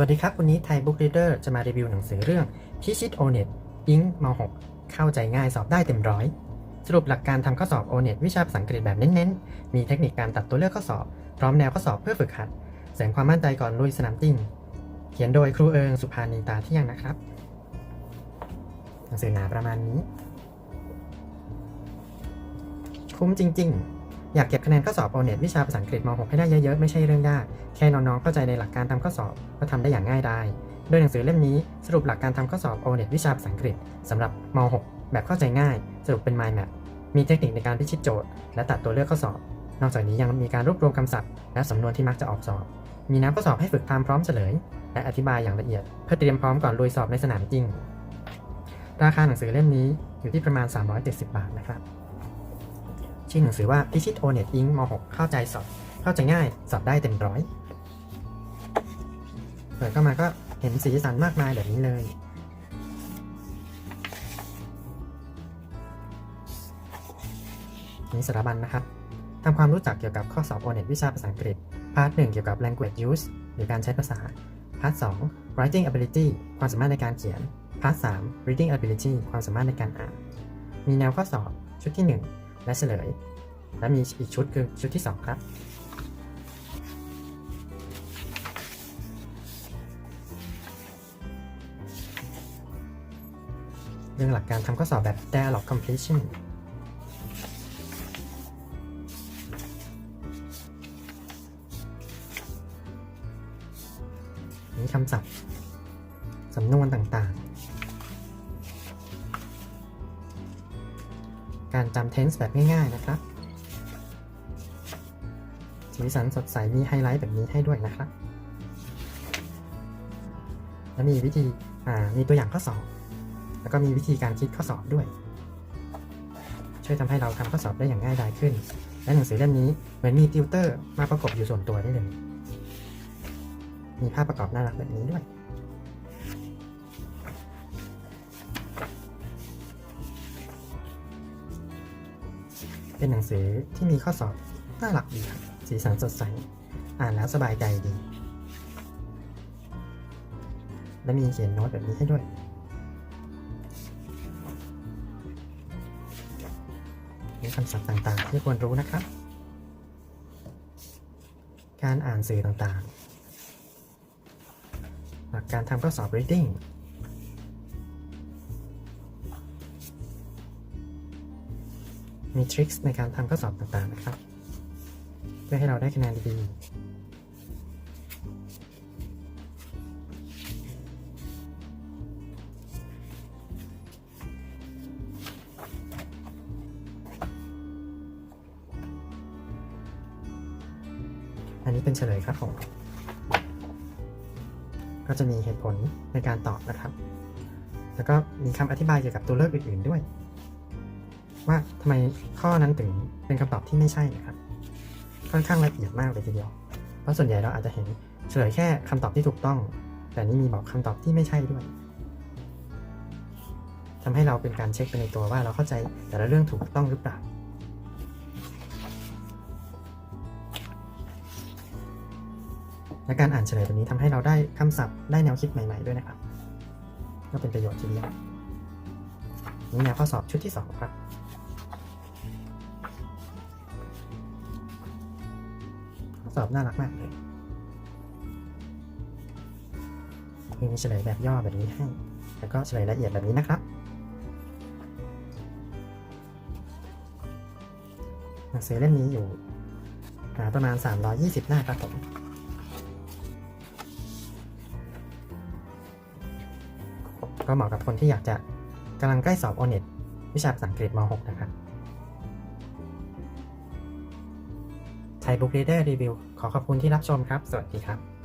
วัสดีครับ วันนี้ไทยบุ๊ก e ีเดอร์จะมารีวิวหนังสือเรื่องพิชิตโอเน็ตอิงม .6 เข้าใจง่ายสอบได้เต็มร้อย สรุปหลักการทำข้อสอบโอเน็ตวิชาภาษาอังกฤษแบบเน้นๆ มีเทคนิคการตัดตัวเลือกข้อสอบ พร้อมแนวข้อสอบเพื่อฝึกหัด เสริมความมั่นใจก่อนลุยสนามจริง เขียนโดยครูเอิงสุภานีตาเที่ยงนะครับ หนังสือหนาประมาณนี้ คุ้มจริง ๆ อยากเก็บคะแนนข้อสอบโอเน็ตวิชาภาษาอังกฤษม .6 ให้ได้เยอะๆ ไม่ใช่เรื่องยาก แค่น้องๆเข้าใจในหลักการทำข้อสอบก็ทำได้อย่างง่ายดายโดยหนังสือเล่มนี้สรุปหลักการทำข้อสอบโอเน็ตวิชาภาษาอังกฤษสำหรับม .6 แบบเข้าใจง่าย สรุปเป็น mind map มีเทคนิคในการพิชิตโจทย์ และตัดตัวเลือกข้อสอบ นอกจากนี้ยังมีการรวบรวมคำศัพท์และสำนวนที่มักจะออกสอบ มีแนวข้อสอบให้ฝึกตามพร้อมเฉลย และอธิบายอย่างละเอียด เพื่อเตรียมพร้อมก่อนลุยสอบในสนามจริง ราคาหนังสือเล่มนี้อยู่ที่ประมาณ 370 บาทนะครับ ชื่อหนังสือว่าพิชิตโอเน็ตอิงม .6 เข้าใจสอบ เข้าใจง่าย สอบได้เต็มร้อยเปิดเข้ามาก็เห็นสีสันมากมายแบบนี้เลย นี่สถาบันนะครับทำความรู้จักเกี่ยวกับข้อสอบ o n e t วิชาภาษาอังกฤษ พาร์ท1เกี่ยวกับ language use หรือการใช้ภาษา พาร์ท2 writing ability ความสามารถในการเขียน พาร์ท3 reading ability ความสามารถในการอ่าน มีแนวข้อสอบชุดที่ 1 และเฉลย และมีอีกชุดคือชุดที่ 2 ครับ เรื่องหลักการทำข้อสอบแบบ dialog completion มีคำศัพท์ สำนวนต่างๆ การจำ tense แบบง่ายๆนะครับ สีสันสดใสมีไฮไลท์แบบนี้ให้ด้วยนะครับ และมีวิธีมีตัวอย่างข้อสอบ แล้วก็มีวิธีการคิดข้อสอบด้วย ช่วยทำให้เราทำข้อสอบได้อย่างง่ายดายขึ้น และหนังสือเล่มนี้เหมือนมีติวเตอร์มาประกบอยู่ส่วนตัวได้เลย มีภาพประกอบน่ารักแบบนี้ด้วย เป็นหนังสือที่มีข้อสอบน่ารักดีครับสีสันสดใส อ่านแล้วสบายใจดี และมีเขียนโน้ตแบบนี้ให้ด้วย มีคำศัพท์ต่างๆ ที่ควรรู้นะครับ การอ่านสื่อต่างๆ หลักการทำข้อสอบ reading มีทริคในการทำข้อสอบต่างๆนะครับ เพื่อให้เราได้คะแนนดีอันนี้เป็นเฉลยครับผม ก็จะมีเหตุผลในการตอบนะครับ แล้วก็มีคำอธิบายเกี่ยวกับตัวเลือกอื่น ๆด้วย ว่าทำไมข้อนั้นถึงเป็นคำตอบที่ไม่ใช่นะครับ ค่อนข้างละเอียดมากเลยทีเดียว เพราะส่วนใหญ่เราอาจจะเห็นเฉลยแค่คำตอบที่ถูกต้อง แต่นี่มีบอกคำตอบที่ไม่ใช่ด้วยทำให้เราเป็นการเช็คไปในตัวว่าเราเข้าใจแต่ละเรื่องถูกต้องหรือเปล่าและการอ่านเฉลยแบบนี้ทำให้เราได้คำศัพท์ได้แนวคิดใหม่ ๆ ด้วยนะครับ ก็เป็นประโยชน์ทีเดียวนี่แนวข้อสอบชุดที่ 2 ครับ สอบน่ารักมากเลยมีเฉลยแบบย่อแบบนี้ให้ แล้วก็เฉลยละเอียดแบบนี้นะครับหนังสือเล่มนี้อยู่ประมาณ 320 หน้าครับผมก็เหมาะกับคนที่อยากจะกำลังใกล้สอบ o n e t วิชาภาษาอังกฤษม .6 นะครับ ไทยบุ๊ก e ีเดอร์รีวิวขอขอบคุณที่รับชมครับ สวัสดีครับ